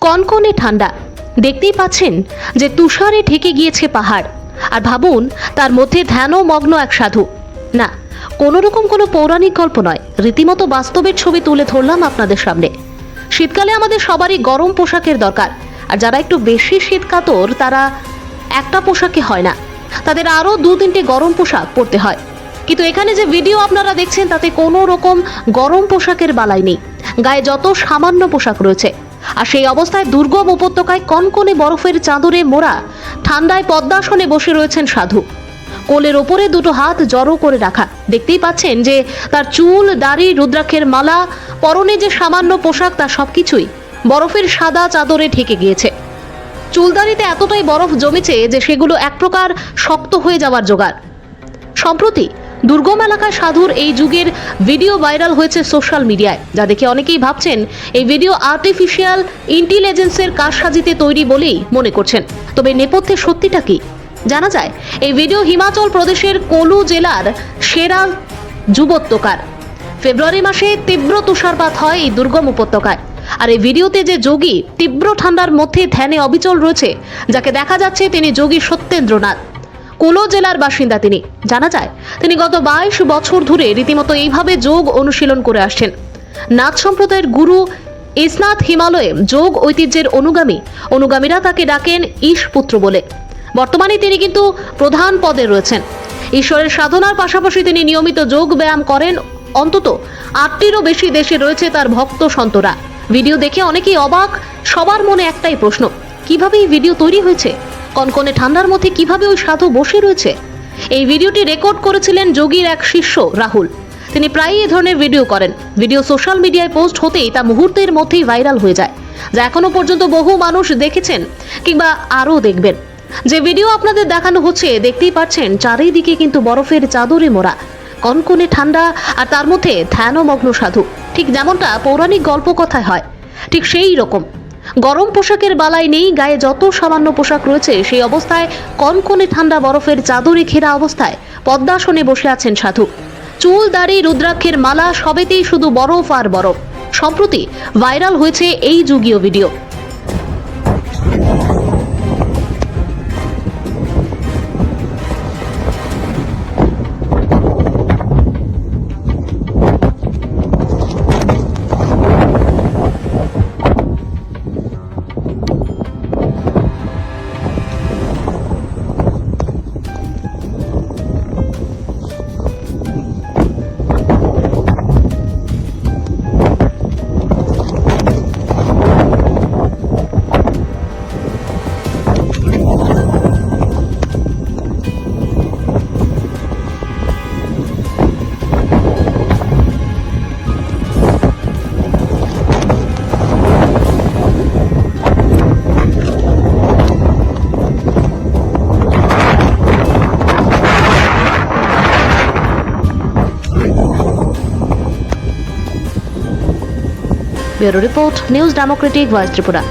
কনকনে ঠান্ডা। দেখতেই পাচ্ছেন যে তুষারে ঢেকে গিয়েছে পাহাড়। আর ভাবুন, তার মধ্যে ধ্যানও মগ্ন এক সাধু। না কোনো রকম কোনো পৌরাণিক গল্প নয়। রীতিমতো বাস্তবের ছবি তুলে ধরলাম আপনাদের সামনে। শীতকালে আমাদের সবারই গরম পোশাকের দরকার। আর যারা একটু বেশি শীত কাতর তারা একটা পোশাকে হয় না। তাদের আরও দু তিনটে গরম পোশাক পরতে হয়। কিন্তু এখানে যে ভিডিও আপনারা দেখছেন, তাতে কোনো রকম গরম পোশাকের বালাই নেই। গায়ে যত সামান্য পোশাক রয়েছে। আর সেই অবস্থায় দুর্গম উপত্যকায় কনকনে বরফের চাদরে মোড়া, ঠান্ডায় পদ্মাসনে বসে রয়েছেন সাধু। কোলের ওপরে দুটো হাত জড়ো করে রাখা। দেখতেই পাচ্ছেন যে তার চুল, দাড়ি, রুদ্রাক্ষের মালা, পরনে যে সামান্য পোশাক তার সবকিছুই বরফের সাদা চাদরে ঢেকে গিয়েছে। চুলদারিতে এতটাই বরফ জমেছে যে সেগুলো এক প্রকার শক্ত হয়ে যাওয়ার জোগাড়। সম্প্রতি দুর্গম এলাকায় সাধুর এই যুগের ভিডিও ভাইরাল হয়েছে সোশ্যাল মিডিয়ায়, যা দেখে অনেকেই ভাবছেন এই ভিডিও আর্টিফিশিয়াল ইন্টেলিজেন্সের কারসাজিতে তৈরি বলেই মনে করছেন। তবে নেপথ্যে সত্যিটা কি? জানা যায়, এই ভিডিও হিমাচল প্রদেশের কোলু জেলার সেরা যুবোত্তকার। ফেব্রুয়ারি মাসে তীব্র তুষারপাত হয় এই দুর্গম উপত্যকায়। আর এই ভিডিওতে যে যোগী তীব্র ঠান্ডার মধ্যে ধ্যানে অবিচল রয়েছে, যাকে দেখা যাচ্ছে তিনি যোগী সত্যেন্দ্রনাথ। কুলো জেলার বাসিন্দা তিনি। জানা যায়, তিনি গত বাইশ বছর ধরে রীতিমতো এইভাবে যোগ অনুশীলন করে আসছেন। নাথ সম্প্রদায়ের গুরু ইসনাথ হিমালয়ে যোগ ঐতিহ্যের অনুগামী, অনুগামীরা তাকে ডাকেন ঈশ পুত্র বলে। বর্তমানে তিনি কিন্তু প্রধান পদে রয়েছেন। ঈশ্বরের সাধনার পাশাপাশি তিনি নিয়মিত যোগ ব্যায়াম করেন। অন্তত আটটিরও বেশি দেশে রয়েছে তার ভক্ত সন্তরা। ভিডিও দেখে অনেকেই অবাক, সবার মনে একটাই প্রশ্ন, কীভাবে এই ভিডিও তৈরি হয়েছে? কনকনে ঠান্ডার মধ্যে কীভাবে ওই সাধু বসে রয়েছে? এই ভিডিওটি রেকর্ড করেছিলেন যোগীর এক শিষ্য, রাহুল। তিনি প্রায়ই এ ধরনের ভিডিও করেন। ভিডিও সোশ্যাল মিডিয়ায় পোস্ট হতেই তা মুহূর্তের মধ্যেই ভাইরাল হয়ে যায়। যা এখনও পর্যন্ত বহু মানুষ দেখেছেন কিংবা আরও দেখবেন। যে ভিডিও আপনাদের দেখানো হচ্ছে, দেখতেই পাচ্ছেন চারিদিকে কিন্তু বরফের চাদরে মোড়া। কনকনে ঠান্ডা আর তার মধ্যে ধ্যানমগ্ন সাধু। ঠিক যেমনটা পৌরাণিক গল্প কথায় হয়, ঠিক সেই রকম। গরম পোশাকের বালাই নেই, গায়ে যত সামান্য পোশাক রয়েছে, সেই অবস্থায় কনকনে ঠান্ডা বরফের চাদরে ঘেরা অবস্থায় পদ্মাসনে বসে আছেন সাধু। চুল, দাড়ি, রুদ্রাক্ষের মালা সবেতেই শুধু বরফ আর বরফ। সম্প্রতি ভাইরাল হয়েছে এই যুগীয় video. Bureau report news democratic voice Tripura.